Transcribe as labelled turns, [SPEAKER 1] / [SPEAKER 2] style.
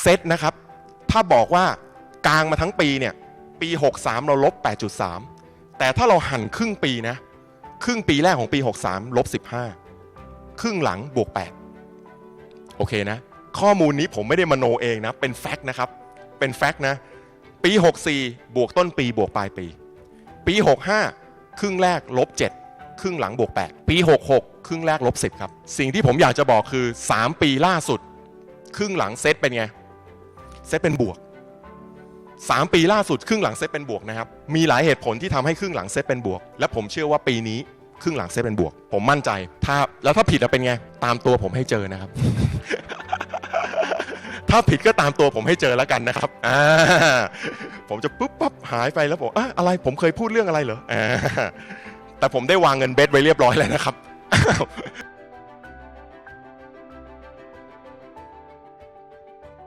[SPEAKER 1] เซตนะครับ ถ้าบอกว่ากลางมาทั้งปีเนี่ย ปี 63 เราลบ 8.3 แต่ถ้าเราหันครึ่งปีนะ ครึ่งปีแรกของปี 63 ลบ 15 ครึ่งหลังบวก 8 โอเคนะ ข้อมูลนี้ผมไม่ได้มโนเองนะ เป็นแฟกต์นะครับ เป็นแฟกต์นะ ปี 64 บวกต้นปีบวกปลายปี ปี 65 ครึ่งแรกลบ 7 ครึ่งหลังบวก 8 ปี 66 ครึ่งแรกลบ 10 ครับ สิ่งที่ผมอยากจะบอกคือ 3 ปีล่าสุด ครึ่งหลังเซตเป็นไง เซตเป็นบวก 3 ปีล่าสุดครึ่งหลังเซตเป็นบวกนะครับ มีหลายเหตุผลที่ทำให้ครึ่งหลังเซตเป็นบวก และผมเชื่อว่าปีนี้ครึ่งหลังเซตเป็นบวก ผมมั่นใจ ถ้าแล้วถ้าผิดจะเป็นไง ตามตัวผมให้เจอนะครับ ถ้าผิดก็ตามตัวผมให้เจอแล้วกันนะครับผมจะปุ๊บปั๊บหายไปแล้วผมอะอะไรผมเคยพูดเรื่องอะไรเหรออแต่ผมได้วางเงินเบสไว้เรียบร้อยแล้วนะครับ